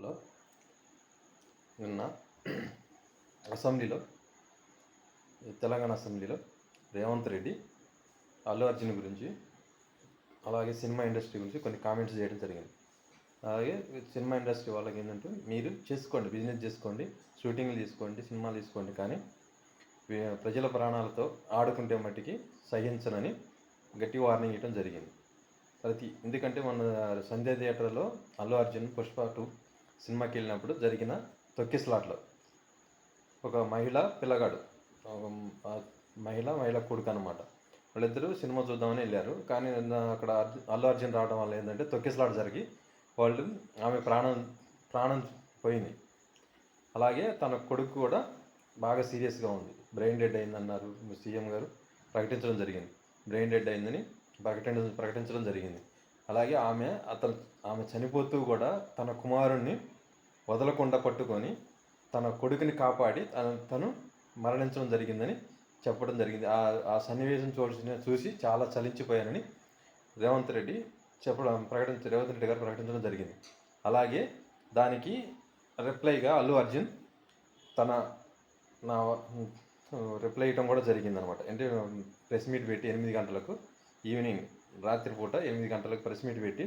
Hello నిన్న అసెంబ్లీలో తెలంగాణ అసెంబ్లీలో రేవంత్ రెడ్డి అల్లు అర్జున్ గురించి అలాగే సినిమా ఇండస్ట్రీ గురించి కొన్ని కామెంట్స్ చేయడం జరిగింది. అలాగే సినిమా ఇండస్ట్రీ వాళ్ళకి ఏంటంటే మీరు చేసుకోండి బిజినెస్ చేసుకోండి షూటింగ్లు తీసుకోండి సినిమాలు తీసుకోండి కానీ ప్రజల ప్రాణాలతో ఆడుకుంటే మట్టికి సహించనని గట్టి వార్నింగ్ ఇవ్వడం జరిగింది. ప్రతి ఎందుకంటే మన సంధ్య థియేటర్లో అల్లు అర్జున్ పుష్ప టూ సినిమాకి వెళ్ళినప్పుడు జరిగిన తొక్కిస్లాట్లో ఒక మహిళ పిల్లగాడు. ఒక మహిళ మహిళ కొడుకు అనమాట వాళ్ళిద్దరూ సినిమా చూద్దామని వెళ్ళారు కానీ అక్కడ అర్జు- అల్లు అర్జున్ రావడం వల్ల ఏంటంటే తొక్కిసలాట జరిగి వాళ్ళు ఆమె ప్రాణం ప్రాణం పోయింది. అలాగే తన కొడుకు కూడా బాగా సీరియస్గా ఉంది. బ్రెయిన్ డెడ్ అయిందన్నారు సీఎం గారు. ప్రకటించడం జరిగింది. బ్రెయిన్ డెడ్ అయిందని ప్రకటించడం ప్రకటించడం జరిగింది. అలాగే ఆమె అతను ఆమె చనిపోతూ కూడా తన కుమారుణ్ణి వదలకుండా పట్టుకొని తన కొడుకుని కాపాడి తన తను మరణించడం జరిగిందని చెప్పడం జరిగింది. ఆ ఆ సన్నివేశం చూసి చూసి చాలా చలించిపోయానని రేవంత్ రెడ్డి చెప్పడం ప్రకటించ రేవంత్ రెడ్డి గారు ప్రకటించడం జరిగింది. అలాగే దానికి రిప్లైగా అల్లు అర్జున్ తన నా రిప్లై ఇవ్వడం కూడా జరిగిందనమాట. అంటే ప్రెస్ మీట్ పెట్టి ఎనిమిది గంటలకు ఈవినింగ్ రాత్రిపూట ఎనిమిది గంటలకు ప్రెస్ మీట్ పెట్టి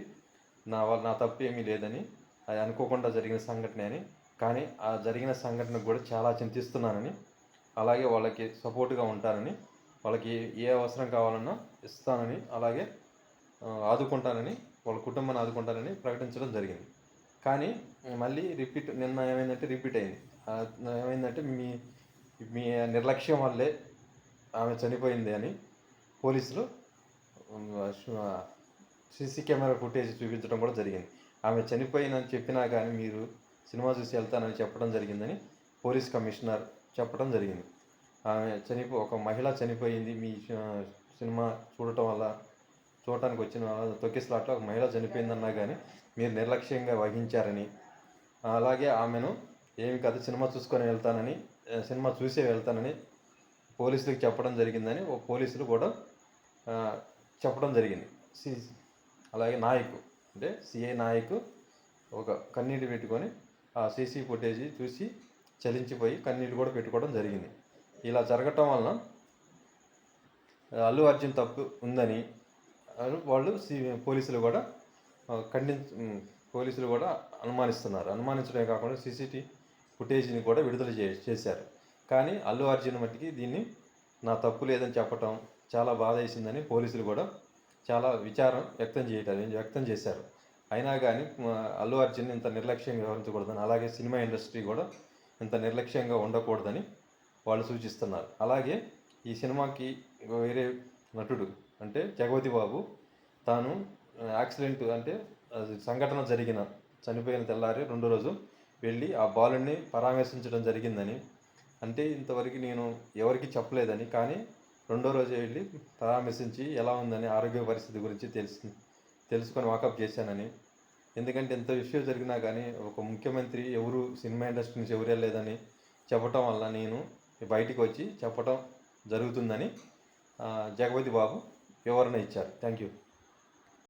నా వాళ్ళ నా తప్పు ఏమీ లేదని అది అనుకోకుండా జరిగిన సంఘటన అని కానీ ఆ జరిగిన సంఘటనకు కూడా చాలా చింతిస్తున్నానని అలాగే వాళ్ళకి సపోర్ట్గా ఉంటానని వాళ్ళకి ఏ అవసరం కావాలన్నా ఇస్తానని అలాగే ఆదుకుంటానని వాళ్ళ కుటుంబాన్ని ఆదుకుంటానని ప్రకటించడం జరిగింది. కానీ మళ్ళీ రిపీట్ నిన్న ఏమైందంటే రిపీట్ అయింది. ఏమైందంటే మీ మీ నిర్లక్ష్యం వల్లే ఆమె చనిపోయింది అని పోలీసులు సీసీ కెమెరా ఫుటేజ్ చూపించడం కూడా జరిగింది. ఆమె చనిపోయిందని చెప్పినా కానీ మీరు సినిమా చూసి వెళ్తానని చెప్పడం జరిగిందని పోలీస్ కమిషనర్ చెప్పడం జరిగింది. ఆమె చనిపో ఒక మహిళ చనిపోయింది. మీ సినిమా చూడటం వల్ల చూడటానికి వచ్చిన వాళ్ళ తొక్కిసలాట్లో ఒక మహిళ చనిపోయిందన్నా కానీ మీరు నిర్లక్ష్యంగా వహించారని అలాగే ఆమెను ఏమి కాదు సినిమా చూసుకొని వెళ్తానని సినిమా చూసే వెళ్తానని పోలీసులకు చెప్పడం జరిగిందని ఓ పోలీసులు కూడా చెప్పడం జరిగింది. సి అలాగే నాయకు అంటే సిఐ నాయకు ఒక కన్నీటి పెట్టుకొని ఆ సీసీ ఫుటేజ్ చూసి చలించిపోయి కన్నీళ్ళు కూడా పెట్టుకోవడం జరిగింది. ఇలా జరగటం వలన అల్లు అర్జున్ తప్పు ఉందని వాళ్ళు సి పోలీసులు కూడా ఖండి ఖండించ పోలీసులు కూడా అనుమానిస్తున్నారు. అనుమానించడమే కాకుండా సీసీటీ ఫుటేజ్ని కూడా విడుదల చే చేశారు. కానీ అల్లు అర్జున్ మట్టికి దీన్ని నా తప్పు లేదని చెప్పటం చాలా బాధ వేసిందని పోలీసులు కూడా చాలా విచారం వ్యక్తం చేయటం వ్యక్తం చేశారు. అయినా కానీ అల్లు అర్జున్ ఇంత నిర్లక్ష్యంగా వ్యవహరించకూడదని అలాగే సినిమా ఇండస్ట్రీ కూడా ఇంత నిర్లక్ష్యంగా ఉండకూడదని వాళ్ళు సూచిస్తున్నారు. అలాగే ఈ సినిమాకి వేరే నటుడు అంటే జగవతి బాబు తాను యాక్సిడెంట్ అంటే అది సంఘటన జరిగిన చనిపోయిన తెల్లారి రెండో రోజు వెళ్ళి ఆ బాలుడిని పరామర్శించడం జరిగిందని. అంటే ఇంతవరకు నేను ఎవరికి చెప్పలేదని కానీ రెండో రోజు వెళ్ళి పరామర్శించి ఎలా ఉందని ఆరోగ్య పరిస్థితి గురించి తెలుసు తెలుసుకొని వాకప్ చేశానని. ఎందుకంటే ఎంత విషయం జరిగినా కానీ ఒక ముఖ్యమంత్రి ఎవరు సినిమా ఇండస్ట్రీ నుంచి ఎవరు వెళ్ళలేదని చెప్పటం వల్ల నేను బయటికి వచ్చి చెప్పటం జరుగుతుందని జగపతి బాబు వివరణ ఇచ్చారు. Thank you.